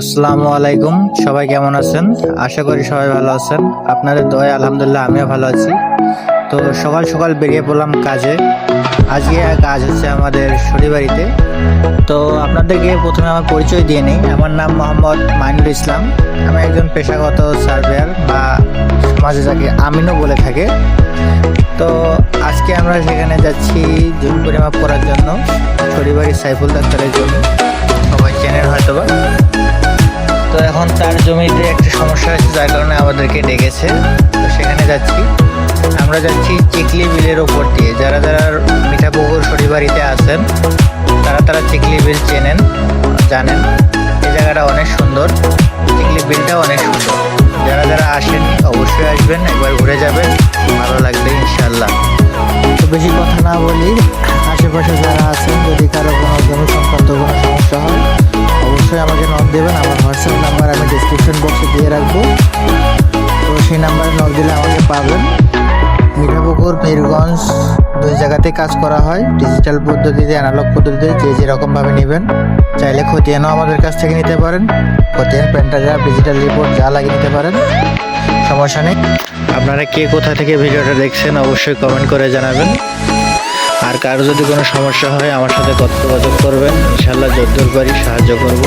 আসসালামু আলাইকুম। সবাই কেমন আছেন? আশা করি সবাই ভালো আছেন। আপনাদের দয় আলহামদুলিল্লাহ আমিও ভালো আছি। তো সকাল সকাল বেরিয়ে পড়লাম কাজে। আজকে কাজ হচ্ছে আমাদের শনিবাড়িতে তো আপনাদেরকে প্রথমে আমার পরিচয় দিয়ে নিই। আমার নাম মোহাম্মদ মাইনুল ইসলাম। আমি একজন পেশাগত সার্ভেয়ার বা মাঝে যাকে আমিনও বলে থাকে। তো আজকে আমরা সেখানে যাচ্ছি জমি পরিমাপ করার জন্য। শনিবাড়ি সাইফুল ডাক্তারের সবাই চেনেন হয়তো বা তো এখন তার জমিতে একটা সমস্যা হয়েছে, যার কারণে আমাদেরকে ডেকেছে। তো সেখানে যাচ্ছি। আমরা যাচ্ছি চিকলি বিলের ওপর দিয়ে। যারা যারা মিঠাপুকুর শনিবাড়িতে আছেন, তারা তারা চিকলি বিল চেনেন, জানেন। এই জায়গাটা অনেক সুন্দর। চিকলি বিলটা অনেক সুন্দর। যারা যারা আসেন, অবশ্যই আসবেন। একবার ঘুরে যাবেন। ভালো লাগবে ইনশাল্লাহ তো বেশি কথা না বলি, আশেপাশে যারা আছেন, যদি কারও কোনো জমি সংক্রান্ত দেবেন, আমার হোয়াটসঅ্যাপ নাম্বার আমি ডিসক্রিপশন বক্সে দিয়ে রাখব। তো সেই নাম্বারে নক দিলে আমাকে পাবেন। মিঠাপুকুর মিরগঞ্জ দুই জায়গাতে কাজ করা হয়। ডিজিটাল পদ্ধতিতে অ্যানালগ পদ্ধতিতে যে যেরকমভাবে নেবেন, চাইলে খতিয়ানও আমাদের কাছ থেকে নিতে পারেন। খতিয়ান প্যান্টাগ্রাফ ডিজিটাল রিপোর্ট যা লাগিয়ে নিতে পারেন। সমস্যা নেই। আপনারা কে কোথা থেকে ভিডিওটা দেখছেন, অবশ্যই কমেন্ট করে জানাবেন। আর কারও যদি কোনো সমস্যা হয়, আমার সাথে যোগাযোগ করবেন। ইনশাল্লাহ যদ্দূর পারি সাহায্য করব।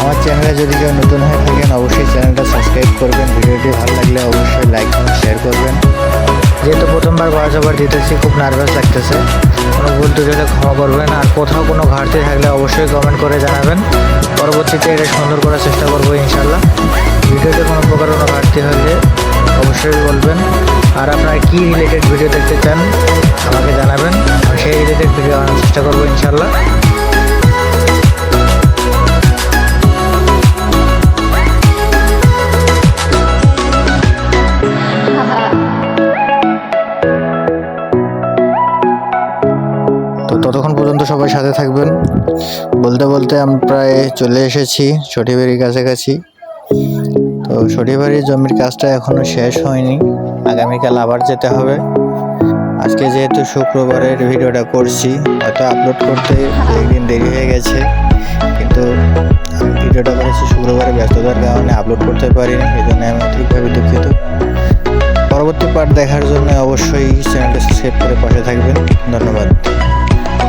আমার চ্যানেলে যদি কেউ নতুন হয়ে থাকেন, অবশ্যই চ্যানেলটা সাবস্ক্রাইব করবেন। ভিডিওটি ভালো লাগলে অবশ্যই লাইক শেয়ার করবেন। যেহেতু প্রথমবার ওভার দিতেছি খুব নার্ভাস লাগতেছে। কোনো ভুল ত্রুটিতে ক্ষমা করবেন। আর কোথাও কোনো ঘাটতি থাকলে অবশ্যই কমেন্ট করে জানাবেন। পরবর্তীতে এটা সুন্দর করার চেষ্টা করব ইনশাল্লাহ ভিডিওতে কোনো প্রকার কোনো ঘাটতি হলে অবশ্যই বলবেন। আর আপনারা কী রিলেটেড ভিডিও দেখতে চান, আমাকে জানাবেন। সেই রিলেটেড ভিডিও আনার চেষ্টা করব ইনশাল্লাহ ততক্ষণ পর্যন্ত সবাই সাথে থাকবেন। বলতে বলতে আমি প্রায় চলে এসেছি ছটিবাড়ির কাছাকাছি। তো ছটিবাড়ির জমির কাজটা এখনও শেষ হয়নি। আগামীকাল আবার যেতে হবে। আজকে যেহেতু শুক্রবারের ভিডিওটা করছি, হয়তো আপলোড করতে একদিন দেরি হয়ে গেছে। কিন্তু আমি ভিডিওটা করেছি শুক্রবারে ব্যস্ততার কারণে আপলোড করতে পারিনি এই জন্য আমি অতিরিক্তভাবে দুঃখিত। পরবর্তী পার্ট দেখার জন্য অবশ্যই চ্যানেলটা সাবস্ক্রাইব করে পাশে থাকবেন। ধন্যবাদ।